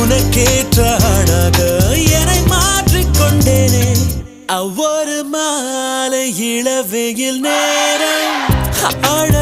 உனக்கேற்ற ஆணாக என்னை மாற்றிக்கொண்டேனே. அவ்வொரு மாலை இளவெயில் நேரம். ஆழ